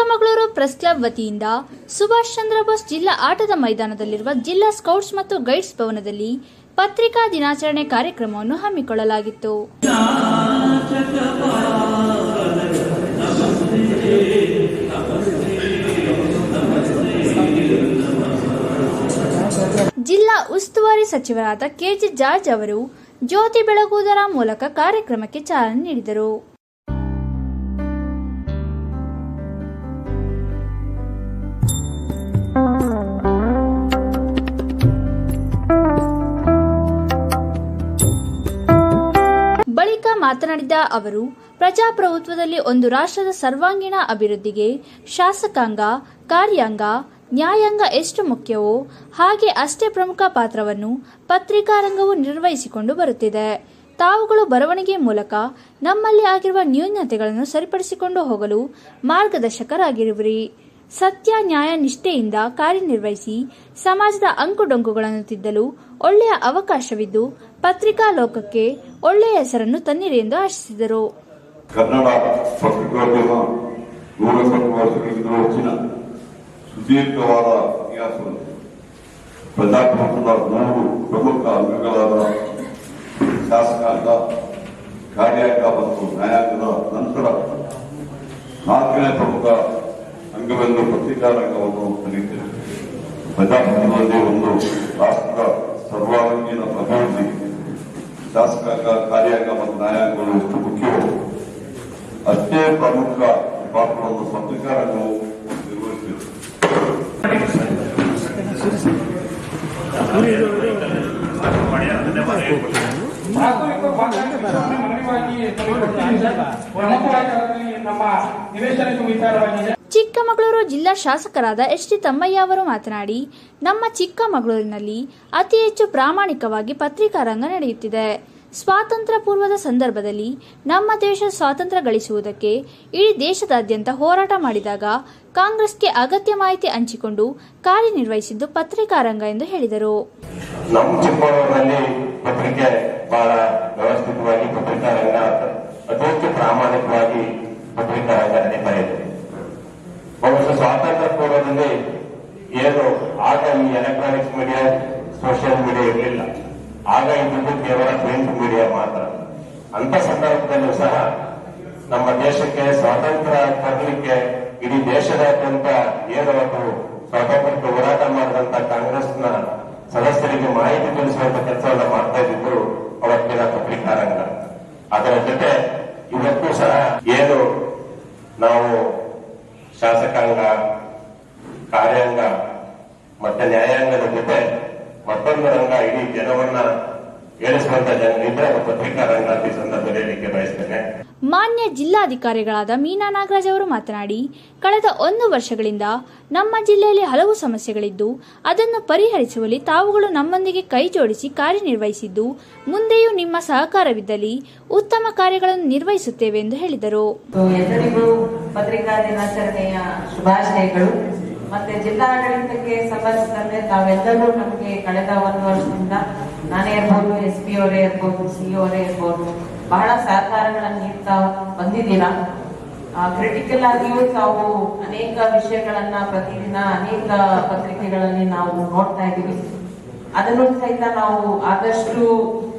Chikkamagaluru press club ವತಿಯಿಂದ ಸುಭಾಷ್ ಚಂದ್ರ ಬೋಸ್ ಜಿಲ್ಲಾ ಆಟದ ಮೈದಾನದಲ್ಲಿರುವ ಜಿಲ್ಲಾ ಸ್ಕೌಟ್ಸ್ ಮತ್ತು ಗೈಡ್ಸ್ ಭವನದಲ್ಲಿ ಪತ್ರಿಕಾ ದಿನಾಚರಣೆ ಕಾರ್ಯಕ್ರಮವನ್ನು ಹಮ್ಮಿಕೊಳ್ಳಲಾಗಿತ್ತು. ಜಿಲ್ಲಾ ಉಸ್ತುವಾರಿ ಸಚಿವರಾದ ಕೆಜೆ ಜಾರ್ಜ್ ಅವರು ಜ್ಯೋತಿ ಬೆಳಗುವುದರ ಮೂಲಕ ಕಾರ್ಯಕ್ರಮಕ್ಕೆ ಚಾಲನೆ ನೀಡಿದರು. ಮಾತನಾಡಿದ ಅವರು, ಪ್ರಜಾಪ್ರಭುತ್ವದಲ್ಲಿ ಒಂದು ರಾಷ್ಟ್ರದ ಸರ್ವಾಂಗೀಣ ಅಭಿವೃದ್ಧಿಗೆ ಶಾಸಕಾಂಗ, ಕಾರ್ಯಾಂಗ, ನ್ಯಾಯಾಂಗ ಎಷ್ಟು ಮುಖ್ಯವೋ, ಹಾಗೆ ಅಷ್ಟೇ ಪ್ರಮುಖ ಪಾತ್ರವನ್ನು ಪತ್ರಿಕಾರಂಗವು ನಿರ್ವಹಿಸಿಕೊಂಡು ಬರುತ್ತಿದೆ. ತಾವುಗಳು ಬರವಣಿಗೆ ಮೂಲಕ ನಮ್ಮಲ್ಲಿ ಆಗಿರುವ ನ್ಯೂನತೆಗಳನ್ನು ಸರಿಪಡಿಸಿಕೊಂಡು ಹೋಗಲು ಮಾರ್ಗದರ್ಶಕರಾಗಿರುವಿರಿ. ಸತ್ಯ, ನ್ಯಾಯ, ನಿಷ್ಠೆಯಿಂದ ಕಾರ್ಯನಿರ್ವಹಿಸಿ ಸಮಾಜದ ಅಂಕುಡೊಂಕುಗಳನ್ನು ತಿದ್ದಲು ಒಳ್ಳೆಯ ಅವಕಾಶವಿದ್ದು ಪತ್ರಿಕಾ ಲೋಕಕ್ಕೆ ಒಳ್ಳೆಯ ಹೆಸರನ್ನು ತನ್ನಿರಿ ಎಂದು ಆಶಿಸಿದರು. ಕನ್ನಡ ಪತ್ರಿಕೋದ್ಯಮ ನೂರ ಸ್ವಲ್ಪ ವರ್ಷಗಳಿಗಿಂತ ಹೆಚ್ಚಿನ ಸುದೀರ್ಘವಾದ ಇತಿಹಾಸವನ್ನು ಪ್ರಜಾಪ್ರಭುತ್ವದ ಮೂರು ಪ್ರಮುಖ ಅಂಗಗಳಾದ ಶಾಸಕಾಂಗ ಕಾರ್ಯಾಂಗ ಮತ್ತು ನ್ಯಾಯಾಂಗದ ನಂತರ ನಾಲ್ಕನೇ ಪ್ರಮುಖ ಅಂಗವೆಂದು ಪ್ರತಿಕಾರಕವನ್ನು ಕರೆಯುತ್ತೇವೆ ಪ್ರಜಾಪ್ರಭುತ್ವದಲ್ಲಿ ಒಂದು ರಾಷ್ಟ್ರದ ಸರ್ವಾಂಗೀಣ ಅಭಿವೃದ್ಧಿ ಶಾಸಕಾಂಗ, ಕಾರ್ಯಾಂಗ ಮತ್ತು ನ್ಯಾಯಾಂಗಗಳು ಎಷ್ಟು ಮುಖ್ಯವೋ, ಅಷ್ಟೇ ಪ್ರಮುಖ ಪಾತ್ರವನ್ನು ಪತ್ರಿಕಾ ರಂಗವು ನಿರ್ವಹಿಸಿದೆ ಪ್ರಮುಖವಾಗಿ ನಮ್ಮ ನಿವೇಶನಕ್ಕೆ ವಿಚಾರವಾಗಿದೆ. ಚಿಕ್ಕಮಗಳೂರು ಜಿಲ್ಲಾ ಶಾಸಕರಾದ ಎಚ್ ಡಿ ತಮ್ಮಯ್ಯ ಅವರು ಮಾತನಾಡಿ, ನಮ್ಮ ಚಿಕ್ಕಮಗಳೂರಿನಲ್ಲಿ ಅತಿ ಹೆಚ್ಚು ಪ್ರಾಮಾಣಿಕವಾಗಿ ಪತ್ರಿಕಾ ರಂಗ ನಡೆಯುತ್ತಿದೆ. ಸ್ವಾತಂತ್ರ್ಯ ಪೂರ್ವದ ಸಂದರ್ಭದಲ್ಲಿ ನಮ್ಮ ದೇಶ ಸ್ವಾತಂತ್ರ್ಯ ಗಳಿಸುವುದಕ್ಕೆ ಇಡೀ ದೇಶದಾದ್ಯಂತ ಹೋರಾಟ ಮಾಡಿದಾಗ ಕಾಂಗ್ರೆಸ್ಗೆ ಅಗತ್ಯ ಮಾಹಿತಿ ಹಂಚಿಕೊಂಡು ಕಾರ್ಯನಿರ್ವಹಿಸಿದ್ದು ಪತ್ರಿಕಾ ರಂಗ ಎಂದು ಹೇಳಿದರು. ಪ್ರಾಮಾಣಿಕವಾಗಿ ಪತ್ರಿಕಾ ರಂಗ ನಡೀತಾ ಇದೆ ಬಹುಶಃ ಸ್ವಾತಂತ್ರ್ಯ ಪೂರ್ವದಲ್ಲಿ ಏನು ಆಗ ಈ ಎಲೆಕ್ಟ್ರಾನಿಕ್ಸ್ ಮೀಡಿಯಾ ಸೋಷಿಯಲ್ ಮೀಡಿಯಾ ಇರಲಿಲ್ಲ. ಆಗ ಇದ್ದು ಕೇವಲ ಪ್ರಿಂಟ್ ಮೀಡಿಯಾ ಮಾತ್ರ. ಅಂತ ಸಂದರ್ಭದಲ್ಲೂ ಸಹ ನಮ್ಮ ದೇಶಕ್ಕೆ ಸ್ವಾತಂತ್ರ್ಯ ತರಲಿಕ್ಕೆ ಇಡೀ ದೇಶದಾದ್ಯಂತ ಏನು ಅವತ್ತು ಸ್ವಾತಂತ್ರ್ಯಕ್ಕೆ ಹೋರಾಟ ಮಾಡಿದಂತ ಕಾಂಗ್ರೆಸ್ನ ಸದಸ್ಯರಿಗೆ ಮಾಹಿತಿ ತಿಳಿಸುವಂತ ಕೆಲಸವನ್ನು ಮಾಡ್ತಾ ಇದ್ದಿದ್ರು ಅವತ್ತಿನ ಪತ್ರಿಕಾರಂಗ ಅದರ ಜೊತೆ ಇವತ್ತು ಸಹ ಏನು ನಾವು ಶಾಸಕಾಂಗ ಕಾರ್ಯಾಂಗ ಮತ್ತೆ ನ್ಯಾಯಾಂಗದ ಜೊತೆ ಮತ್ತೊಂದು ರಂಗ ಇಡೀ ಜನವನ್ನ ಮಾನ್ಯ ಜಿಲ್ಲಾಧಿಕಾರಿಗಳಾದ ಮೀನಾ ನಾಗರಾಜ್ ಅವರು ಮಾತನಾಡಿ ಕಳೆದ ಒಂದು ವರ್ಷಗಳಿಂದ ನಮ್ಮ ಜಿಲ್ಲೆಯಲ್ಲಿ ಹಲವು ಸಮಸ್ಯೆಗಳಿದ್ದು ಅದನ್ನು ಪರಿಹರಿಸುವಲ್ಲಿ ತಾವುಗಳು ನಮ್ಮೊಂದಿಗೆ ಕೈ ಜೋಡಿಸಿ ಕಾರ್ಯನಿರ್ವಹಿಸಿದ್ದು ಮುಂದೆಯೂ ನಿಮ್ಮ ಸಹಕಾರವಿದ್ದಲ್ಲಿ ಉತ್ತಮ ಕಾರ್ಯಗಳನ್ನು ನಿರ್ವಹಿಸುತ್ತೇವೆ ಎಂದು ಹೇಳಿದರು. ಎಲ್ಲರಿಗೂ ಪತ್ರಿಕಾ ದಿನಾಚರಣೆಯ ಶುಭಾಶಯಗಳು. ಮತ್ತೆ ಜಿಲ್ಲಾಡಳಿತಕ್ಕೆ ಸಂಬಂಧಿಸಿದಂತೆ ತಾವೆಲ್ಲರೂ ನಮಗೆ ಕಳೆದ ಒಂದು ವರ್ಷದಿಂದ ನಾನೇ ಇರ್ಬೋದು ಎಸ್ ಪಿ ಅವರೇ ಇರ್ಬೋದು ಸಿ ಅವರೇ ಇರ್ಬೋದು ಬಹಳ ಸಹಕಾರಗಳನ್ನು ನೀಡ್ತಾ ಬಂದಿದ್ದೀರಾ? ಕ್ರಿಟಿಕಲ್ ಆಗಿಯೂ ತಾವು ಅನೇಕ ವಿಷಯಗಳನ್ನ ಪ್ರತಿದಿನ ಅನೇಕ ಪತ್ರಿಕೆಗಳಲ್ಲಿ ನಾವು ನೋಡ್ತಾ ಇದ್ದೀವಿ. ಅದನ್ನು ಸಹಿತ ನಾವು ಆದಷ್ಟು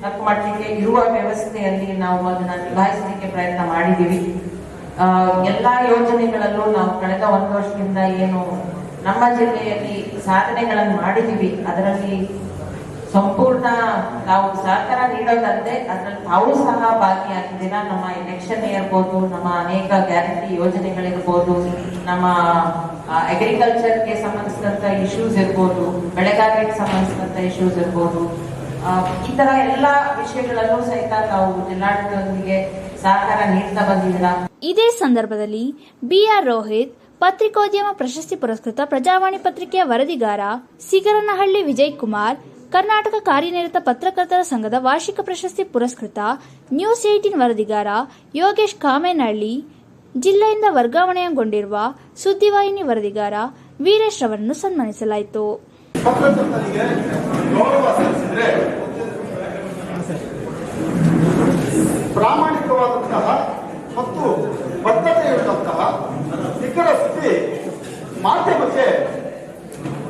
ತಕ್ಕ ಮಾಡಲಿಕ್ಕೆ, ಇರುವ ವ್ಯವಸ್ಥೆಯಲ್ಲಿ ನಾವು ಅದನ್ನ ನಿಭಾಯಿಸಲಿಕ್ಕೆ ಪ್ರಯತ್ನ ಮಾಡಿದ್ದೀವಿ. ಎಲ್ಲಾ ಯೋಜನೆಗಳಲ್ಲೂ ನಾವು ಕಳೆದ ಒಂದು ವರ್ಷದಿಂದ ಏನು ನಮ್ಮ ಜಿಲ್ಲೆಯಲ್ಲಿ ಸಾಧನೆಗಳನ್ನು ಮಾಡಿದ್ದೀವಿ. ಅದರಲ್ಲಿ ಸಂಪೂರ್ಣ ನಾವು ಸಹಕಾರ ನೀಡೋದಲ್ಲದೆ ಅದ್ರಲ್ಲಿ ತಾವು ಸಹ ಭಾಗಿಯಾಗಿದ್ದೀರಾ? ನಮ್ಮ ಎಲೆಕ್ಷನ್ ಇರ್ಬೋದು, ನಮ್ಮ ಅನೇಕ ಗ್ಯಾರಂಟಿ ಯೋಜನೆಗಳಿರ್ಬೋದು, ನಮ್ಮ ಅಗ್ರಿಕಲ್ಚರ್ಗೆ ಸಂಬಂಧಿಸಿದಂತ ಇಶ್ಯೂಸ್ ಇರ್ಬೋದು ಬೆಳೆಗಾರರಿಗೆ ಸಂಬಂಧಿಸಿದಂತ ಇಶ್ಯೂಸ್ ಇರ್ಬೋದು. ಈ ತರ ಎಲ್ಲಾ ವಿಷಯಗಳಲ್ಲೂ ಸಹಿತ ತಾವು ಜಿಲ್ಲಾಡಳಿತದೊಂದಿಗೆ ಸಹಕಾರ ನೀಡ್ತಾ ಬಂದಿದ್ದೀರಾ? ಇದೇ ಸಂದರ್ಭದಲ್ಲಿ ಬಿಆರ್ ರೋಹಿತ್ ಪತ್ರಿಕೋದ್ಯಮ ಪ್ರಶಸ್ತಿ ಪುರಸ್ಕೃತ ಪ್ರಜಾವಾಣಿ ಪತ್ರಿಕೆಯ ವರದಿಗಾರ ಸಿಗರನಹಳ್ಳಿ ವಿಜಯ್ ಕುಮಾರ್ ಕರ್ನಾಟಕ ಕಾರ್ಯನಿರತ ಪತ್ರಕರ್ತರ ಸಂಘದ ವಾರ್ಷಿಕ ಪ್ರಶಸ್ತಿ ಪುರಸ್ಕೃತ ನ್ಯೂಸ್ ಏಟೀನ್ ವರದಿಗಾರ ಯೋಗೇಶ್ ಕಾಮೇನಹಳ್ಳಿ, ಜಿಲ್ಲೆಯಿಂದ ವರ್ಗಾವಣೆಗೊಂಡಿರುವ ಸುದ್ದಿವಾಹಿನಿ ವರದಿಗಾರ ವೀರೇಶ್ ರವರನ್ನು ಸನ್ಮಾನಿಸಲಾಯಿತು. ಪ್ರಾಮಾಣಿಕವಾದಂತಹ ಮತ್ತು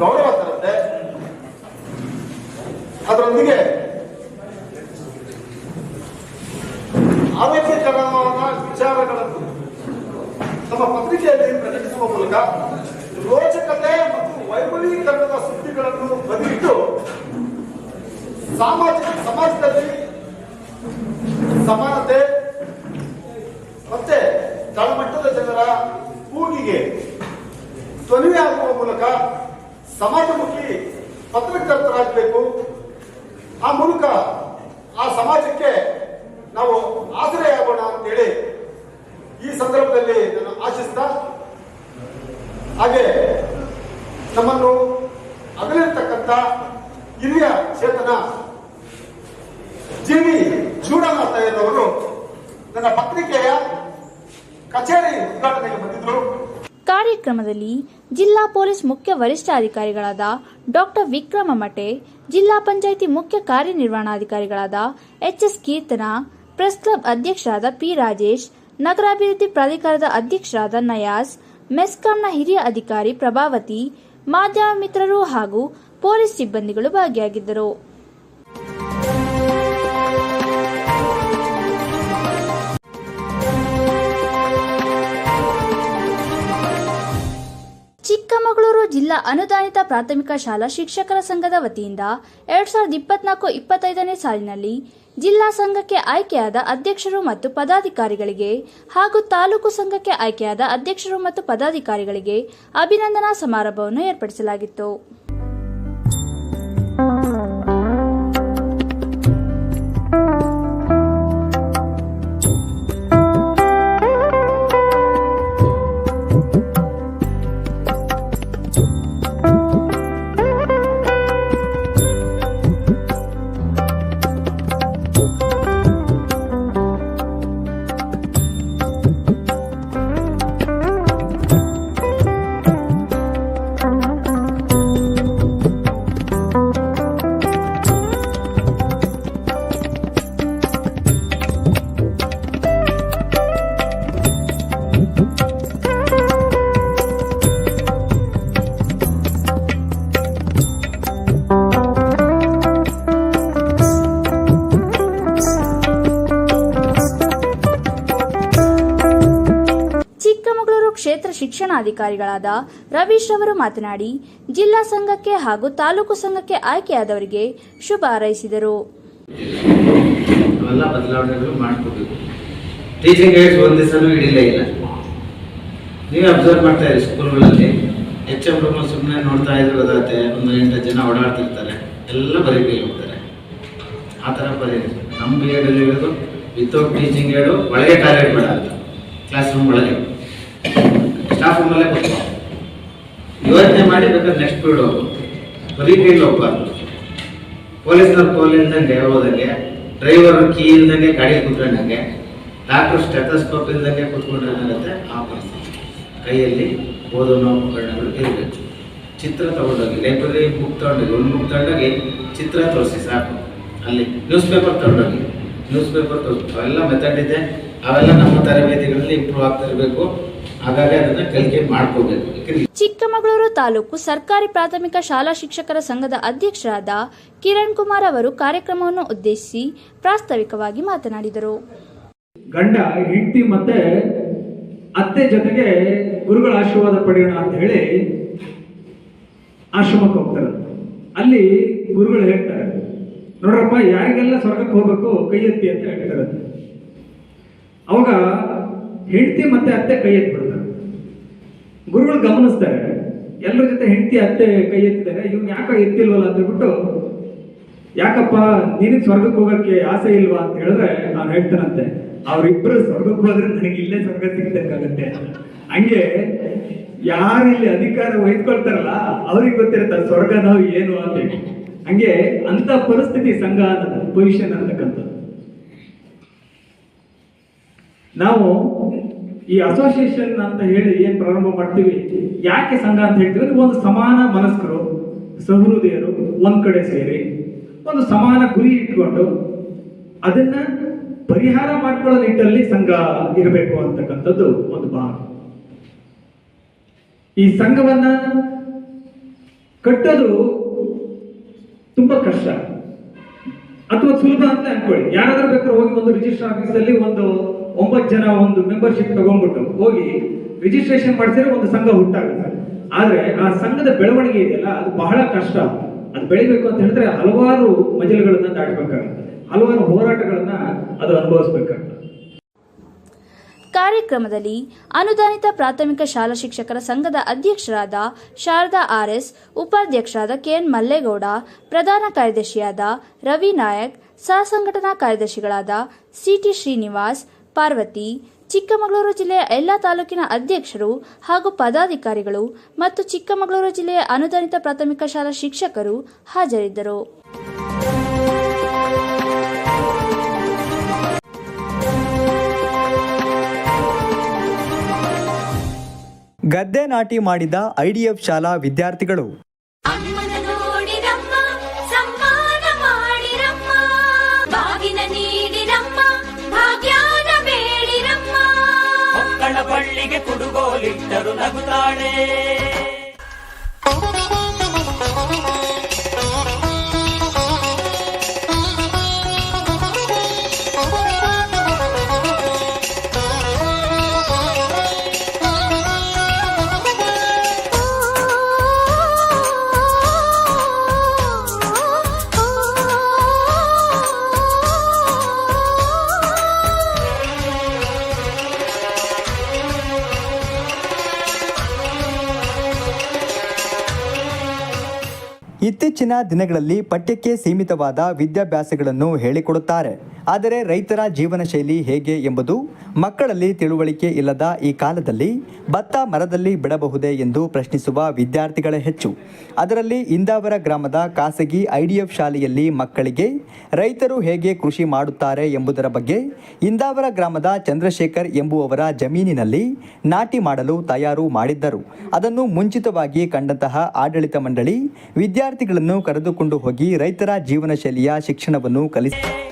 ಗೌರವ ತರುತ್ತೆ. ಅದರೊಂದಿಗೆ ಆರೋಗ್ಯಕರವಾದ ವಿಚಾರಗಳನ್ನು ತಮ್ಮ ಪತ್ರಿಕೆಯಲ್ಲಿ ಪ್ರಕಟಿಸುವ ಮೂಲಕ ರೋಚಕತೆ ಮತ್ತು ವೈಭವೀಕರಣದ ಸುದ್ದಿಗಳನ್ನು ಬಂದಿಟ್ಟು ಸಾಮಾಜಿಕ ಸಮಾಜದಲ್ಲಿ ಸಮಾನತೆ ಮತ್ತೆ ತಳಮಟ್ಟದ ಜನರ ಕೂಗಿಗೆ ಧ್ವನಿಯಾಗುವ ಮೂಲಕ ಸಮಾಜಮುಖಿ ಪತ್ರಕರ್ತರಾಗಬೇಕು. ಆ ಮೂಲಕ ಆ ಸಮಾಜಕ್ಕೆ ನಾವು ಆಸರೆಯಾಗೋಣ ಅಂತೇಳಿ ಈ ಸಂದರ್ಭದಲ್ಲಿ ನಾನು ಆಶಿಸ್ತಾ. ಹಾಗೆ ನಮ್ಮನ್ನು ಅಗಲಿರ್ತಕ್ಕಂಥ ಹಿರಿಯ ಚೇತನ ಜೀವಿ ಚೂಡನಾಥ ಎನ್ನುವರು ನನ್ನ ಪತ್ರಿಕೆಯ ಕಚೇರಿ ಉದ್ಘಾಟನೆಗೆ ಬಂದಿದ್ರು ಕಾರ್ಯಕ್ರಮದಲ್ಲಿ ಜಿಲ್ಲಾ ಪೊಲೀಸ್ ಮುಖ್ಯ ವರಿಷ್ಠಾಧಿಕಾರಿಗಳಾದ ಡಾಕ್ಟರ್ ವಿಕ್ರಮ ಮಠೆ, ಜಿಲ್ಲಾ ಪಂಚಾಯಿತಿ ಮುಖ್ಯ ಕಾರ್ಯನಿರ್ವಹಣಾಧಿಕಾರಿಗಳಾದ H S Keerthana, press club ಅಧ್ಯಕ್ಷರಾದ ಪಿ ರಾಜೇಶ್, ನಗರಾಭಿವೃದ್ಧಿ ಪ್ರಾಧಿಕಾರದ ಅಧ್ಯಕ್ಷರಾದ ನಯಾಸ್ ಮೆಸ್ಕಾಂನ ಹಿರಿಯ ಅಧಿಕಾರಿ ಪ್ರಭಾವತಿ, ಮಾಧ್ಯಮ ಮಿತ್ರರು ಹಾಗೂ ಪೊಲೀಸ್ ಸಿಬ್ಬಂದಿಗಳು ಭಾಗಿಯಾಗಿದ್ದರು. ಚಿಕ್ಕಮಗಳೂರು ಜಿಲ್ಲಾ ಅನುದಾನಿತ ಪ್ರಾಥಮಿಕ ಶಾಲಾ ಶಿಕ್ಷಕರ ಸಂಘದ ವತಿಯಿಂದ ಎರಡ್ ಸಾವಿರದ ಇಪ್ಪತ್ನಾಲ್ಕು ಇಪ್ಪತ್ತೈದನೇ ಸಾಲಿನಲ್ಲಿ ಜಿಲ್ಲಾ ಸಂಘಕ್ಕೆ ಆಯ್ಕೆಯಾದ ಅಧ್ಯಕ್ಷರು ಮತ್ತು ಪದಾಧಿಕಾರಿಗಳಿಗೆ ಹಾಗೂ ತಾಲೂಕು ಸಂಘಕ್ಕೆ ಆಯ್ಕೆಯಾದ ಅಧ್ಯಕ್ಷರು ಮತ್ತು ಪದಾಧಿಕಾರಿಗಳಿಗೆ ಅಭಿನಂದನಾ ಸಮಾರಂಭವನ್ನು ಏರ್ಪಡಿಸಲಾಗಿತ್ತು. ಕ್ಷೇತ್ರ ಶಿಕ್ಷಣಾಧಿಕಾರಿಗಳಾದ ರವೀಶ್ ಅವರು ಮಾತನಾಡಿ, ಜಿಲ್ಲಾ ಸಂಘಕ್ಕೆ ಹಾಗೂ ತಾಲೂಕು ಸಂಘಕ್ಕೆ ಆಯ್ಕೆಯಾದವರಿಗೆ ಶುಭ ಹಾರೈಸಿದರು. ನೀವೇ ಅಬ್ಸರ್ವ್ ಮಾಡ್ತಾ ಇರಿ ಸ್ಕೂಲ್ಗಳಲ್ಲಿ. ಎಚ್ ಎಂ ಸುಮ್ಮನೆ ನೋಡ್ತಾ ಇದ್ರೆ ಗೊತ್ತಾಗುತ್ತೆ ಒಂದು ಎಂಟು ಜನ ಓಡಾಡ್ತಿರ್ತಾರೆ. ಎಲ್ಲ ಬರೀ ಕೈಲಿ ಹೋಗ್ತಾರೆ ಆ ಥರ ಬರೀ ನಮ್ಮ ಬಿ ಎಡಲ್ಲಿ ಇರೋದು ವಿತೌಟ್ ಟೀಚಿಂಗ್ ಏಡು ಒಳಗೆ ಟಾಯ್ಲೆಟ್ ಬೇಡ ಕ್ಲಾಸ್ ರೂಮ್ ಒಳಗೆ. ಸ್ಟಾಫ್ ರೂಮಲ್ಲೇ ಕೂತ್ಕೊ ಯೋಚನೆ ಮಾಡಿ ಬೇಕಾದ್ರೆ ನೆಕ್ಸ್ಟ್ ಪೀರಿಯಡ್ ಹೋಗ್ಬೋದು ಬರೀ ಕೈಲಿ ಹೋಗ್ಬಾರ್ದು ಪೊಲೀಸ್ನವ್ರು ಪೋಲಿ ಇಲ್ದಂಗೆ ಹೋದಂಗೆ ಡ್ರೈವರ್ ಕೀ ಇಲ್ದಂಗೆ ಗಾಡಿ ಕುತ್ಕೊಂಡಂಗೆ ಡಾಕ್ಟರ್ ಸ್ಟೆಥಸ್ಕೋಪ್ ಇಲ್ದಂಗೆ ಕೂತ್ಕೊಂಡ್ರೆ ಆ ಪರಿಸ್ಥಿತಿ. ಕೈಯಲ್ಲಿ ಓದೋ ಉಪಕರಣಗಳು ಇರಬೇಕು. ಚಿತ್ರ ತಗೊಂಡೋಗಿ ಲೈಬ್ರರಿ ಬುಕ್ ತಗೊಂಡೋಗಿ, ಒಂದು ಬುಕ್ ತಗೊಂಡೋಗಿ ಚಿತ್ರ ತೋರಿಸಿ ಸಾಕು. ಅಲ್ಲಿ ನ್ಯೂಸ್ ಪೇಪರ್ ತಗೊಂಡೋಗಿ ನ್ಯೂಸ್ ಪೇಪರ್ ತೋರಿಸ್ತು ಎಲ್ಲ ಮೆಥಡ್ ಇದೆ. ಅವೆಲ್ಲ ನಮ್ಮ ತರಬೇತಿಗಳಲ್ಲಿ ಇಂಪ್ರೂವ್ ಆಗ್ತಾ ಇರಬೇಕು. ಹಾಗಾಗಿ ಅದನ್ನ ಕಲಿಕೆ ಮಾಡ್ಕೋಬೇಕು. ಚಿಕ್ಕಮಗಳೂರು ತಾಲೂಕು ಸರ್ಕಾರಿ ಪ್ರಾಥಮಿಕ ಶಾಲಾ ಶಿಕ್ಷಕರ ಸಂಘದ ಅಧ್ಯಕ್ಷರಾದ ಕಿರಣ್ ಕುಮಾರ್ ಅವರು ಕಾರ್ಯಕ್ರಮವನ್ನು ಉದ್ದೇಶಿಸಿ ಪ್ರಾಸ್ತಾವಿಕವಾಗಿ ಮಾತನಾಡಿದರು. ಗಂಡ ಹೆಂಡತಿ ಮತ್ತೆ ಅತ್ತೆ ಜೊತೆಗೆ ಗುರುಗಳ ಆಶೀರ್ವಾದ ಪಡೆಯೋಣ ಅಂತ ಹೇಳಿ ಆಶ್ರಮಕ್ಕೆ ಹೋಗ್ತಾರೆ. ಅಲ್ಲಿ ಗುರುಗಳು ಹೇಳ್ತಾರೆ ನೋಡ್ರಪ್ಪ ಯಾರಿಗೆಲ್ಲ ಸ್ವರ್ಗಕ್ಕೆ ಹೋಗ್ಬೇಕು ಕೈ ಎತ್ತಿ ಅಂತ ಹೇಳ್ತಾರೆ. ಅವಾಗ ಹೆಂಡತಿ ಮತ್ತೆ ಅತ್ತೆ ಕೈ ಎತ್ಬಿಡ್ತಾರೆ ಗುರುಗಳು ಗಮನಿಸ್ತಾರೆ, ಎಲ್ಲರ ಜೊತೆ ಹೆಂಡತಿ ಅತ್ತೆ ಕೈ ಎತ್ತಿದ್ದಾರೆ, ಇವ್ನು ಯಾಕೆ ಎತ್ತಿಲ್ವಲ್ಲ ಅಂತ ಹೇಳ್ಬಿಟ್ಟು, ಯಾಕಪ್ಪ, ನಿನಗೆ ಸ್ವರ್ಗಕ್ಕೆ ಹೋಗಕ್ಕೆ ಆಸೆ ಇಲ್ವಾ ಅಂತ ಹೇಳಿದ್ರೆ ನಾನು ಹೇಳ್ತಾನಂತೆ ಅವರಿಬ್ಬರು ಸ್ವರ್ಗಕ್ಕೆ ಹೋದ್ರೆ ನನಗೆ ಇಲ್ಲೇ ಸ್ವರ್ಗ ಸಿಗ್ಬೇಕಾಗತ್ತೆ ಹಂಗೆ ಯಾರು ಇಲ್ಲಿ ಅಧಿಕಾರ ವಹಿಸ್ಕೊಳ್ತಾರಲ್ಲ, ಅವ್ರಿಗೆ ಗೊತ್ತಿರುತ್ತೆ ಸ್ವರ್ಗ ನಾವು ಏನು ಅಂತ ಹಂಗೆ ಅಂತ ಪರಿಸ್ಥಿತಿ ಸಂಘ ಅನ್ನೋದು ಪೊಸಿಷನ್ ಅಂತಕ್ಕಂಥದ್ದು ನಾವು ಈ ಅಸೋಸಿಯೇಷನ್ ಅಂತ ಹೇಳಿ ಏನು ಪ್ರಾರಂಭ ಮಾಡ್ತೀವಿ? ಯಾಕೆ ಸಂಘ ಅಂತ ಹೇಳ್ತೀವಿ ಒಂದು ಸಮಾನ ಮನಸ್ಕರು, ಸಹೃದಯರು ಒಂದ್ ಕಡೆ ಸೇರಿ ಒಂದು ಸಮಾನ ಗುರಿ ಇಟ್ಕೊಂಡು ಅದನ್ನ ಪರಿಹಾರ ಮಾಡ್ಕೊಳ್ಳೋ ನಿಟ್ಟಲ್ಲಿ ಸಂಘ ಇರಬೇಕು ಅಂತಕ್ಕಂಥದ್ದು ಒಂದು ಭಾವ ಈ ಸಂಘವನ್ನ ಕಟ್ಟೋದು ತುಂಬಾ ಕಷ್ಟ. ಅಥವಾ ಸುಲಭ ಅಂತ ಅನ್ಕೊಳ್ಳಿ. ಯಾರಾದ್ರೂ ಬೇಕಾದ್ರೆ ಹೋಗಿ ಒಂದು ರಿಜಿಸ್ಟರ್ ಆಫೀಸಲ್ಲಿ ಒಂದು ಒಂಬತ್ತು ಜನ ಒಂದು ಮೆಂಬರ್ಶಿಪ್ ತಗೊಂಡ್ಬಿಟ್ಟು ಹೋಗಿ ರಿಜಿಸ್ಟ್ರೇಷನ್ ಮಾಡಿಸಿದ್ರೆ ಒಂದು ಸಂಘ ಹುಟ್ಟಾಗುತ್ತೆ. ಆದರೆ ಆ ಸಂಘದ ಬೆಳವಣಿಗೆ ಇದೆಯಲ್ಲ, ಅದು ಬಹಳ ಕಷ್ಟ. ಅದು ಬೆಳಿಬೇಕು ಅಂತ ಹೇಳಿದ್ರೆ ಹಲವಾರು ಮಜಲುಗಳನ್ನ ದಾಟಬೇಕಾಗುತ್ತೆ. ಹಲವಾರು ಹೋರಾಟಗಳನ್ನ ಅದು ಅನುಭವಿಸ್ಬೇಕಾಗ್ತದೆ. ಕಾರ್ಯಕ್ರಮದಲ್ಲಿ ಅನುದಾನಿತ ಪ್ರಾಥಮಿಕ ಶಾಲಾ ಶಿಕ್ಷಕರ ಸಂಘದ ಅಧ್ಯಕ್ಷರಾದ ಶಾರದಾ ಆರ್ಎಸ್ ಉಪಾಧ್ಯಕ್ಷರಾದ ಕೆಎನ್ ಮಲ್ಲೇಗೌಡ, ಪ್ರಧಾನ ಕಾರ್ಯದರ್ಶಿಯಾದ ರವಿ ನಾಯಕ್, ಸಹ ಸಂಘಟನಾ ಕಾರ್ಯದರ್ಶಿಗಳಾದ ಸಿಟಿ ಶ್ರೀನಿವಾಸ್ ಪಾರ್ವತಿ, ಚಿಕ್ಕಮಗಳೂರು ಜಿಲ್ಲೆಯ ಎಲ್ಲ ತಾಲೂಕಿನ ಅಧ್ಯಕ್ಷರು ಹಾಗೂ ಪದಾಧಿಕಾರಿಗಳು ಮತ್ತು ಚಿಕ್ಕಮಗಳೂರು ಜಿಲ್ಲೆಯ ಅನುದಾನಿತ ಪ್ರಾಥಮಿಕ ಶಾಲಾ ಶಿಕ್ಷಕರು ಹಾಜರಿದ್ದರು. ಗದ್ದೆ ನಾಟಿ ಮಾಡಿದ ಐಡಿಎಫ್ ಶಾಲಾ ವಿದ್ಯಾರ್ಥಿಗಳು. వింటరు నగుతాడే. ಇತ್ತೀಚಿನ ದಿನಗಳಲ್ಲಿ ಪಠ್ಯಕ್ಕೆ ಸೀಮಿತವಾದ ವಿದ್ಯಾಭ್ಯಾಸಗಳನ್ನು ಹೇಳಿಕೊಡುತ್ತಾರೆ. ಆದರೆ ರೈತರ ಜೀವನ ಶೈಲಿ ಹೇಗೆ ಎಂಬುದು ಮಕ್ಕಳಲ್ಲಿ ತಿಳುವಳಿಕೆ ಇಲ್ಲದ ಈ ಕಾಲದಲ್ಲಿ ಭತ್ತ ಮರದಲ್ಲಿ ಬಿಡಬಹುದೇ ಎಂದು ಪ್ರಶ್ನಿಸುವ ವಿದ್ಯಾರ್ಥಿಗಳೇ ಹೆಚ್ಚು. ಅದರಲ್ಲಿ ಇಂದಾವರ ಗ್ರಾಮದ ಖಾಸಗಿ ಐಡಿಎಫ್ ಶಾಲೆಯಲ್ಲಿ ಮಕ್ಕಳಿಗೆ ರೈತರು ಹೇಗೆ ಕೃಷಿ ಮಾಡುತ್ತಾರೆ ಎಂಬುದರ ಬಗ್ಗೆ ಇಂದಾವರ ಗ್ರಾಮದ ಚಂದ್ರಶೇಖರ್ ಎಂಬುವವರ ಜಮೀನಿನಲ್ಲಿ ನಾಟಿ ಮಾಡಲು ತಯಾರು ಮಾಡಿದ್ದರು. ಅದನ್ನು ಮುಂಚಿತವಾಗಿ ಕಂಡಂತಹ ಆಡಳಿತ ಮಂಡಳಿ ವಿದ್ಯಾರ್ಥಿಗಳನ್ನು ಕರೆದುಕೊಂಡು ಹೋಗಿ ರೈತರ ಜೀವನ ಶೈಲಿಯ ಶಿಕ್ಷಣವನ್ನು ಕಲಿಸಿ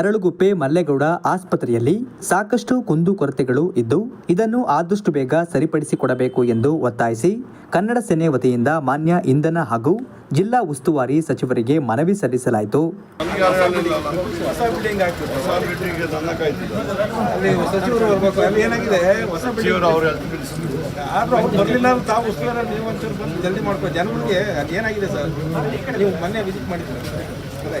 ಅರಳುಗುಪ್ಪೆ ಮಲ್ಲೇಗೌಡ ಆಸ್ಪತ್ರೆಯಲ್ಲಿ ಸಾಕಷ್ಟು ಕುಂದುಕೊರತೆಗಳು ಇದ್ದು ಇದನ್ನು ಆದಷ್ಟು ಬೇಗ ಸರಿಪಡಿಸಿಕೊಡಬೇಕು ಎಂದು ಒತ್ತಾಯಿಸಿ ಕನ್ನಡ ಸೇನೆ ವತಿಯಿಂದ ಮಾನ್ಯ ಇಂಧನ ಹಾಗೂ ಜಿಲ್ಲಾ ಉಸ್ತುವಾರಿ ಸಚಿವರಿಗೆ ಮನವಿ ಸಲ್ಲಿಸಲಾಯಿತು. ಜಲ್ದಿ ಮಾಡ್ಕೋ. ಜನಗಳಿಗೆ ಏನಾಗಿದೆ ಸರ್? ನೀವು ಮೊನ್ನೆ ವಿಸಿಟ್ ಮಾಡಿದ್ದೀರಾ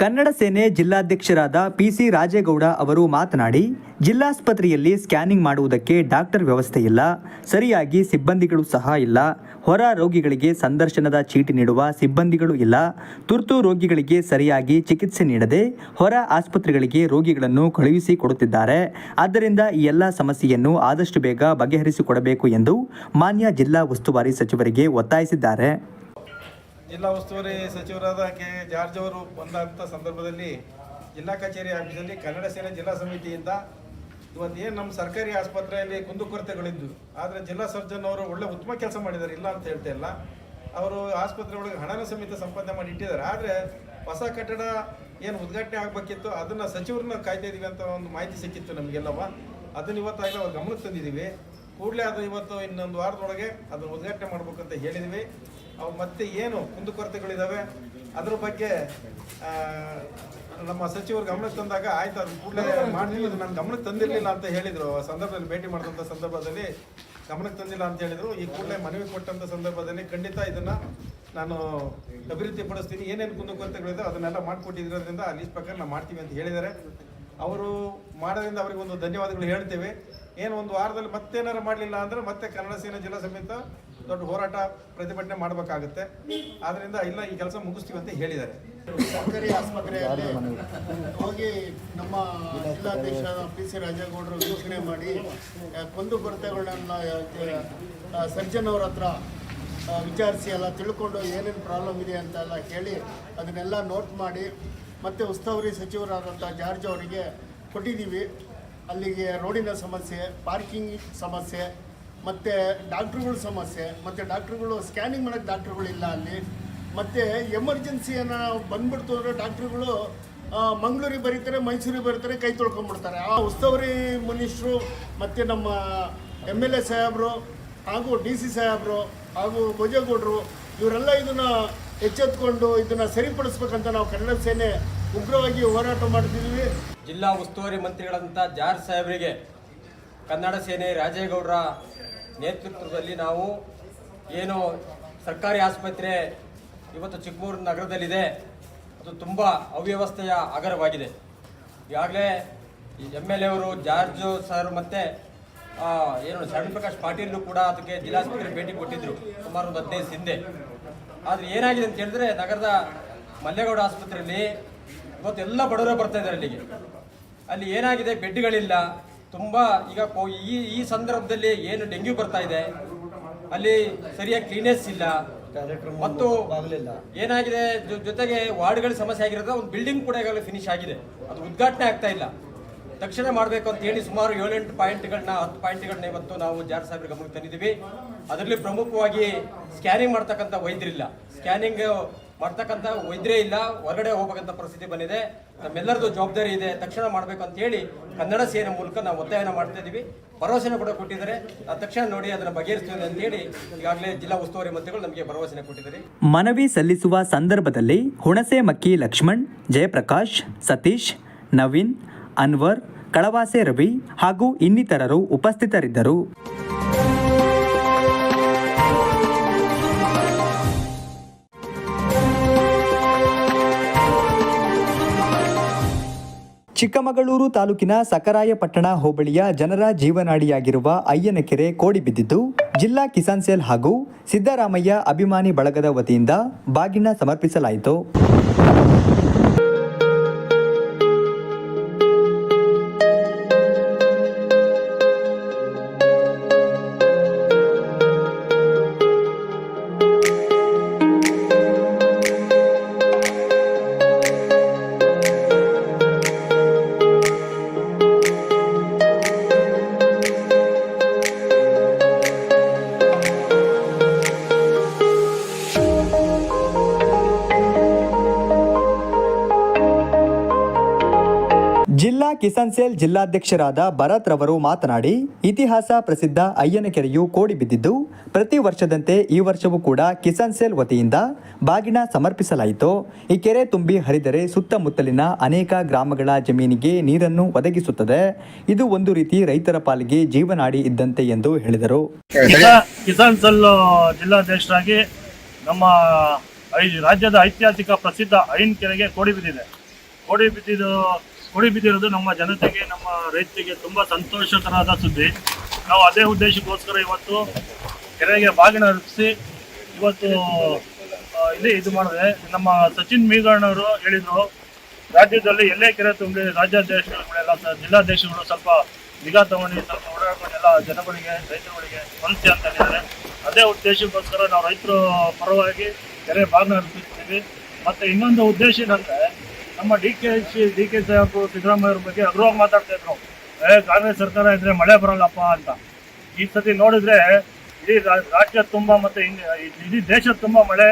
ಕನ್ನಡ ಸೇನೆ ಜಿಲ್ಲಾಧ್ಯಕ್ಷರಾದ ಪಿಸಿ ರಾಜೇಗೌಡ ಅವರು ಮಾತನಾಡಿ, ಜಿಲ್ಲಾಸ್ಪತ್ರೆಯಲ್ಲಿ ಸ್ಕ್ಯಾನಿಂಗ್ ಮಾಡುವುದಕ್ಕೆ ಡಾಕ್ಟರ್ ವ್ಯವಸ್ಥೆ ಇಲ್ಲ, ಸರಿಯಾಗಿ ಸಿಬ್ಬಂದಿಗಳು ಸಹ ಇಲ್ಲ, ಹೊರ ರೋಗಿಗಳಿಗೆ ಸಂದರ್ಶನದ ಚೀಟಿ ನೀಡುವ ಸಿಬ್ಬಂದಿಗಳು ಇಲ್ಲ, ತುರ್ತು ರೋಗಿಗಳಿಗೆ ಸರಿಯಾಗಿ ಚಿಕಿತ್ಸೆ ನೀಡದೆ ಹೊರ ಆಸ್ಪತ್ರೆಗಳಿಗೆ ರೋಗಿಗಳನ್ನು ಕಳುಹಿಸಿ ಕೊಡುತ್ತಿದ್ದಾರೆ. ಆದ್ದರಿಂದ ಈ ಎಲ್ಲ ಸಮಸ್ಯೆಯನ್ನು ಆದಷ್ಟು ಬೇಗ ಬಗೆಹರಿಸಿಕೊಡಬೇಕು ಎಂದು ಮಾನ್ಯ ಜಿಲ್ಲಾ ಉಸ್ತುವಾರಿ ಸಚಿವರಿಗೆ ಒತ್ತಾಯಿಸಿದ್ದಾರೆ. ಜಿಲ್ಲಾ ಉಸ್ತುವಾರಿ ಸಚಿವರಾದ ಕೆ ಜಾರ್ಜ್ ಅವರು ಬಂದಂಥ ಸಂದರ್ಭದಲ್ಲಿ ಜಿಲ್ಲಾ ಕಚೇರಿ ಆಫೀಸಲ್ಲಿ ಕನ್ನಡ ಸೇನೆ ಜಿಲ್ಲಾ ಸಮಿತಿಯಿಂದ ಇವತ್ತು ಏನು ನಮ್ಮ ಸರ್ಕಾರಿ ಆಸ್ಪತ್ರೆಯಲ್ಲಿ ಕುಂದುಕೊರತೆಗಳಿದ್ದು ಆದರೆ ಜಿಲ್ಲಾ ಸರ್ಜನ್ ಅವರು ಒಳ್ಳೆ ಉತ್ತಮ ಕೆಲಸ ಮಾಡಿದ್ದಾರೆ ಇಲ್ಲ ಅಂತ ಹೇಳ್ತಾ ಇಲ್ಲ. ಅವರು ಆಸ್ಪತ್ರೆ ಒಳಗೆ ಹಣನ ಸಮೇತ ಸಂಪಾದನೆ ಮಾಡಿ ಇಟ್ಟಿದ್ದಾರೆ. ಆದರೆ ಹೊಸ ಕಟ್ಟಡ ಏನು ಉದ್ಘಾಟನೆ ಆಗಬೇಕಿತ್ತು, ಅದನ್ನು ಸಚಿವರನ್ನ ಕಾಯ್ತಾ ಇದ್ದೀವಿ ಅಂತ ಒಂದು ಮಾಹಿತಿ ಸಿಕ್ಕಿತ್ತು ನಮಗೆಲ್ಲವ. ಅದನ್ನು ಇವತ್ತಾಗಲೇ ಅವ್ರ ಗಮನಕ್ಕೆ ತಂದಿದ್ದೀವಿ ಕೂಡಲೇ ಅದು ಇವತ್ತು ಇನ್ನೊಂದು ವಾರದೊಳಗೆ ಅದನ್ನು ಉದ್ಘಾಟನೆ ಮಾಡಬೇಕಂತ ಹೇಳಿದ್ವಿ. ಅವು ಮತ್ತೆ ಏನು ಕುಂದುಕೊರತೆಗಳಿದ್ದಾವೆ ಅದ್ರ ಬಗ್ಗೆ ನಮ್ಮ ಸಚಿವರು ಗಮನಕ್ಕೆ ತಂದಾಗ ಆಯ್ತು ಅದನ್ನ ಕೂಡಲೇ ಮಾಡಲಿಲ್ಲ ನನ್ನ ಗಮನಕ್ಕೆ ತಂದಿರಲಿಲ್ಲ ಅಂತ ಹೇಳಿದರು. ಆ ಸಂದರ್ಭದಲ್ಲಿ ಭೇಟಿ ಮಾಡಿದಂಥ ಸಂದರ್ಭದಲ್ಲಿ ಗಮನಕ್ಕೆ ತಂದಿಲ್ಲ ಅಂತ ಹೇಳಿದರು. ಈ ಕೂಡಲೇ ಮನವಿ ಕೊಟ್ಟಂಥ ಸಂದರ್ಭದಲ್ಲಿ ಖಂಡಿತ ಇದನ್ನು ನಾನು ಅಭಿವೃದ್ಧಿ ಪಡಿಸ್ತೀನಿ ಏನೇನು ಕುಂದುಕೊರತೆಗಳಿದೆ ಅದನ್ನೆಲ್ಲ ಮಾಡಿಕೊಟ್ಟಿದ್ರಿಂದ ಆ ಲೀಸ್ಟ್ ಪ್ರಕಾರ ನಾವು ಮಾಡ್ತೀವಿ ಅಂತ ಹೇಳಿದ್ದಾರೆ. ಅವರು ಮಾಡೋದ್ರಿಂದ ಅವರಿಗೆ ಒಂದು ಧನ್ಯವಾದಗಳು ಹೇಳ್ತೇವೆ. ಏನು ಒಂದು ವಾರದಲ್ಲಿ ಮತ್ತೇನಾರು ಮಾಡಲಿಲ್ಲ ಅಂದರೆ ಮತ್ತೆ ಕನ್ನಡ ಸೇನೆ ಜಿಲ್ಲಾ ಸಮೇತ ದೊಡ್ಡ ಹೋರಾಟ ಪ್ರತಿಭಟನೆ ಮಾಡಬೇಕಾಗುತ್ತೆ. ಆದ್ರಿಂದ ಇಲ್ಲ ಈ ಕೆಲಸ ಮುಗಿಸ್ತೀವಿ ಅಂತ ಹೇಳಿದ್ದಾರೆ. ಸರ್ಕಾರಿ ಆಸ್ಪತ್ರೆಯಲ್ಲಿ ಹೋಗಿ ನಮ್ಮ ಜಿಲ್ಲಾಧ್ಯಕ್ಷ ಪಿ ಸಿ ರಾಜೇಗೌಡರು ಘೋಷಣೆ ಮಾಡಿ ಕುಂದು ಕೊರತೆಗಳನ್ನ ಸರ್ಜನ್ ಅವ್ರ ಹತ್ರ ವಿಚಾರಿಸಿ ಎಲ್ಲ ತಿಳ್ಕೊಂಡು ಏನೇನು ಪ್ರಾಬ್ಲಮ್ ಇದೆ ಅಂತ ಎಲ್ಲ ಕೇಳಿ ಅದನ್ನೆಲ್ಲ ನೋಟ್ ಮಾಡಿ, ಮತ್ತು ಉಸ್ತುವಾರಿ ಸಚಿವರಾದಂಥ ಜಾರ್ಜ್ ಅವರಿಗೆ ಕೊಟ್ಟಿದ್ದೀವಿ. ಅಲ್ಲಿಗೆ ರೋಡಿನ ಸಮಸ್ಯೆ ಪಾರ್ಕಿಂಗ್ ಸಮಸ್ಯೆ ಮತ್ತು ಡಾಕ್ಟ್ರುಗಳ ಸಮಸ್ಯೆ, ಮತ್ತು ಡಾಕ್ಟ್ರುಗಳು ಸ್ಕ್ಯಾನಿಂಗ್ ಮಾಡೋಕ್ಕೆ ಡಾಕ್ಟ್ರುಗಳಿಲ್ಲ ಅಲ್ಲಿ, ಮತ್ತು ಎಮರ್ಜೆನ್ಸಿಯನ್ನು ಬಂದ್ಬಿಡ್ತು ಅಂದರೆ ಡಾಕ್ಟ್ರುಗಳು ಮಂಗಳೂರಿಗೆ ಬರೀತಾರೆ, ಮೈಸೂರಿಗೆ ಬರೀತಾರೆ, ಕೈ ತೊಳ್ಕೊಂಡ್ಬಿಡ್ತಾರೆ. ಆ ಉಸ್ತುವಾರಿ ಮಿನಿಸ್ಟ್ರು ಮತ್ತು ನಮ್ಮ ಎಂ ಎಲ್ ಎ ಸಾಹೇಬರು, ಹಾಗೂ ಡಿ ಸಿ ಸಾಹೇಬರು, ಹಾಗೂ ಭೋಜೇಗೌಡರು, ಇವರೆಲ್ಲ ಇದನ್ನು ಎಚ್ಚೆತ್ಕೊಂಡು ಇದನ್ನು ಸರಿಪಡಿಸ್ಬೇಕಂತ ನಾವು ಕನ್ನಡ ಸೇನೆ ಉಗ್ರವಾಗಿ ಹೋರಾಟ ಮಾಡ್ತಿದ್ವಿ ಜಿಲ್ಲಾ ಉಸ್ತುವಾರಿ ಮಂತ್ರಿಗಳಂತ ಜಾರ್ಜ್ ಸಾಹೇಬರಿಗೆ ಕನ್ನಡ ಸೇನೆ ರಾಜೇಗೌಡರ ನೇತೃತ್ವದಲ್ಲಿ ನಾವು ಏನು ಸರ್ಕಾರಿ ಆಸ್ಪತ್ರೆ ಇವತ್ತು ಚಿಕ್ಕಮೂರು ನಗರದಲ್ಲಿದೆ. ಅದು ತುಂಬ ಅವ್ಯವಸ್ಥೆಯ ಆಗರವಾಗಿದೆ ಈಗಾಗಲೇ ಎಂ ಎಲ್ ಎ ಅವರು, ಜಾರ್ಜ್ ಸರ್ ಮತ್ತು ಏನು, ಶರಣ್ ಪ್ರಕಾಶ್ ಪಾಟೀಲ್ ಕೂಡ ಅದಕ್ಕೆ ಜಿಲ್ಲಾಸ್ಪತ್ರೆ ಭೇಟಿ ಕೊಟ್ಟಿದ್ದರು ಸುಮಾರು ಒಂದು ಹದಿನೈದು ಹಿಂದೆ. ಆದರೆ ಏನಾಗಿದೆ ಅಂತ ಹೇಳಿದ್ರೆ ನಗರದ ಮಲ್ಲೇಗೌಡ ಆಸ್ಪತ್ರೆಯಲ್ಲಿ ಇವತ್ತು ಎಲ್ಲ ಬಡವರೇ ಬರ್ತಾ ಇದ್ದಾರೆ ಅಲ್ಲಿಗೆ. ಅಲ್ಲಿ ಏನಾಗಿದೆ? ಬೆಡ್ಗಳಿಲ್ಲ. ತುಂಬ ಈಗ ಈ ಈ ಸಂದರ್ಭದಲ್ಲಿ ಏನು ಡೆಂಗ್ಯೂ ಬರ್ತಾ ಇದೆ. ಅಲ್ಲಿ ಸರಿಯಾಗಿ ಕ್ಲೀನೆಸ್ ಇಲ್ಲ. ಮತ್ತು ಏನಾಗಿದೆ ಜೊತೆಗೆ ವಾರ್ಡ್ಗಳ ಸಮಸ್ಯೆ ಆಗಿರೋದು ಒಂದು ಬಿಲ್ಡಿಂಗ್ ಕೂಡ ಈಗಾಗಲೇ ಫಿನಿಶ್ ಆಗಿದೆ. ಅದು ಉದ್ಘಾಟನೆ ಆಗ್ತಾ ಇಲ್ಲ. ತಕ್ಷಣ ಮಾಡಬೇಕು ಅಂತ ಹೇಳಿ ಸುಮಾರು ಏಳೆಂಟು ಪಾಯಿಂಟ್ಗಳನ್ನ ಹತ್ತು ಪಾಯಿಂಟ್ಗಳನ್ನ ಇವತ್ತು ನಾವು ಜಾರ್ ಸಾಹೇಬ್ರ ಗಮನಕ್ಕೆ ತಂದಿದ್ದೀವಿ. ಅದರಲ್ಲಿ ಪ್ರಮುಖವಾಗಿ ಸ್ಕ್ಯಾನಿಂಗ್ ಮಾಡ್ತಕ್ಕಂಥ ವೈದ್ಯರಿಲ್ಲ. ಸ್ಕ್ಯಾನಿಂಗ್ ಮಾಡ್ತಕ್ಕಂಥ ವೈದ್ಯರೇ ಇಲ್ಲ, ಹೊರಗಡೆ ಹೋಗ್ಬೇಕಂತ ಪರಿಸ್ಥಿತಿ ಬಂದಿದೆ. ನಮ್ಮೆಲ್ಲರದ್ದು ಜವಾಬ್ದಾರಿ ಇದೆ, ತಕ್ಷಣ ಮಾಡಬೇಕು ಅಂತ ಹೇಳಿ ಕನ್ನಡ ಸೇನೆ ಮೂಲಕ ನಾವು ಒತ್ತಾಯನ ಮಾಡ್ತಾ ಇದ್ದೀವಿ. ಭರವಸೆನ ಕೂಡ ಕೊಟ್ಟಿದ್ದಾರೆ. ತಕ್ಷಣ ನೋಡಿ ಅದನ್ನು ಬಗೆಹರಿಸ್ತೀವಿ ಅಂತ ಹೇಳಿ ಈಗಾಗಲೇ ಜಿಲ್ಲಾ ಉಸ್ತುವಾರಿ ಮಂತ್ರಿಗಳು ನಮಗೆ ಭರವಸೆನ ಕೊಟ್ಟಿದ್ದಾರೆ. ಮನವಿ ಸಲ್ಲಿಸುವ ಸಂದರ್ಭದಲ್ಲಿ ಹುಣಸೆ ಮಕ್ಕಿ ಲಕ್ಷ್ಮಣ್, ಜಯಪ್ರಕಾಶ್, ಸತೀಶ್, ನವೀನ್, ಅನ್ವರ್, ಕಳವಾಸೆ ರವಿ ಹಾಗೂ ಇನ್ನಿತರರು ಉಪಸ್ಥಿತರಿದ್ದರು. ಚಿಕ್ಕಮಗಳೂರು ತಾಲೂಕಿನ ಸಕರಾಯಪಟ್ಟಣ ಹೋಬಳಿಯ ಜನರ ಜೀವನಾಡಿಯಾಗಿರುವ ಅಯ್ಯನಕೆರೆ ಕೋಡಿ ಬಿದ್ದಿದ್ದು, ಜಿಲ್ಲಾ ಕಿಸಾನ್ ಸೇಲ್ ಹಾಗೂ ಸಿದ್ದರಾಮಯ್ಯ ಅಭಿಮಾನಿ ಬಳಗದ ವತಿಯಿಂದ ಬಾಗಿನ ಸಮರ್ಪಿಸಲಾಯಿತು. ಕಿಸಾನ್ ಸೇಲ್ ಜಿಲ್ಲಾಧ್ಯಕ್ಷರಾದ ಭರತ್ ರವರು ಮಾತನಾಡಿ, ಇತಿಹಾಸ ಪ್ರಸಿದ್ಧ ಅಯ್ಯನಕೆರೆಯು ಕೋಡಿ ಬಿದ್ದಿದ್ದು, ಪ್ರತಿ ವರ್ಷದಂತೆ ಈ ವರ್ಷವೂ ಕೂಡ ಕಿಸಾನ್ ಸೇಲ್ ವತಿಯಿಂದ ಬಾಗಿನ ಸಮರ್ಪಿಸಲಾಯಿತು. ಈ ಕೆರೆ ತುಂಬಿ ಹರಿದರೆ ಸುತ್ತಮುತ್ತಲಿನ ಅನೇಕ ಗ್ರಾಮಗಳ ಜಮೀನಿಗೆ ನೀರನ್ನು ಒದಗಿಸುತ್ತದೆ. ಇದು ಒಂದು ರೀತಿ ರೈತರ ಪಾಲಿಗೆ ಜೀವನಾಡಿ ಇದ್ದಂತೆ ಎಂದು ಹೇಳಿದರು. ಕಿಸಾನ್ ಸೆಲ್ ಜಿಲ್ಲಾಧ್ಯಕ್ಷರಾಗಿ ನಮ್ಮ ರಾಜ್ಯದ ಐತಿಹಾಸಿಕ ಪ್ರಸಿದ್ಧ ಅಯ್ಯನ ಕೆರೆಗೆ ಕೋಡಿ ಬಿದ್ದಿದೆ. ಕೋಡಿ ಬಿದ್ದಿದ್ದು ಕೋಡಿ ಬಿದ್ದಿರೋದು ನಮ್ಮ ಜನತೆಗೆ, ನಮ್ಮ ರೈತರಿಗೆ ತುಂಬ ಸಂತೋಷಕರಾದ ಸುದ್ದಿ. ನಾವು ಅದೇ ಉದ್ದೇಶಕ್ಕೋಸ್ಕರ ಇವತ್ತು ಕೆರೆಗೆ ಬಾಗಿನ ಅರ್ಪಿಸಿ ಇವತ್ತು ಇಲ್ಲಿ ಇದು ಮಾಡಿದೆ. ನಮ್ಮ ಸಚಿನ್ ಮೀಗಣ್ಣವರು ಹೇಳಿದರು, ರಾಜ್ಯದಲ್ಲಿ ಎಲ್ಲೇ ಕೆರೆ ತುಂಬಿ ರಾಜ್ಯಾಧ್ಯಕ್ಷಗಳೆಲ್ಲ ಜಿಲ್ಲಾಧ್ಯಕ್ಷಗಳು ಸ್ವಲ್ಪ ನಿಗಾ ತಗೊಂಡು ಸ್ವಲ್ಪ ಓಡಾಡ್ಕೊಂಡು ಎಲ್ಲ ಜನಗಳಿಗೆ, ರೈತರುಗಳಿಗೆ ಸಮಸ್ಯೆ ಅಂತ ಹೇಳಿದ್ದಾರೆ. ಅದೇ ಉದ್ದೇಶಕ್ಕೋಸ್ಕರ ನಾವು ರೈತರು ಪರವಾಗಿ ಕೆರೆ ಬಾಗಿನ ಅರ್ಪಿಸ್ತೀವಿ. ಮತ್ತೆ ಇನ್ನೊಂದು ಉದ್ದೇಶ ಏನಂದ್ರೆ ನಮ್ಮ D K C D K Saheb Siddaramaiah ಅವ್ರ ಬಗ್ಗೆ ಅಗ್ರವಾಗಿ ಮಾತಾಡ್ತಾ ಇದ್ರು. ಏ, ಕಾಂಗ್ರೆಸ್ ಸರ್ಕಾರ ಇದ್ರೆ ಮಳೆ ಬರಲ್ಲಪ್ಪ ಅಂತ. ಈ ಸತಿ ನೋಡಿದ್ರೆ ಇಡೀ ರಾಜ್ಯ ತುಂಬಾ ಮತ್ತೆ ಇಡೀ ದೇಶ ತುಂಬಾ ಮಳೆ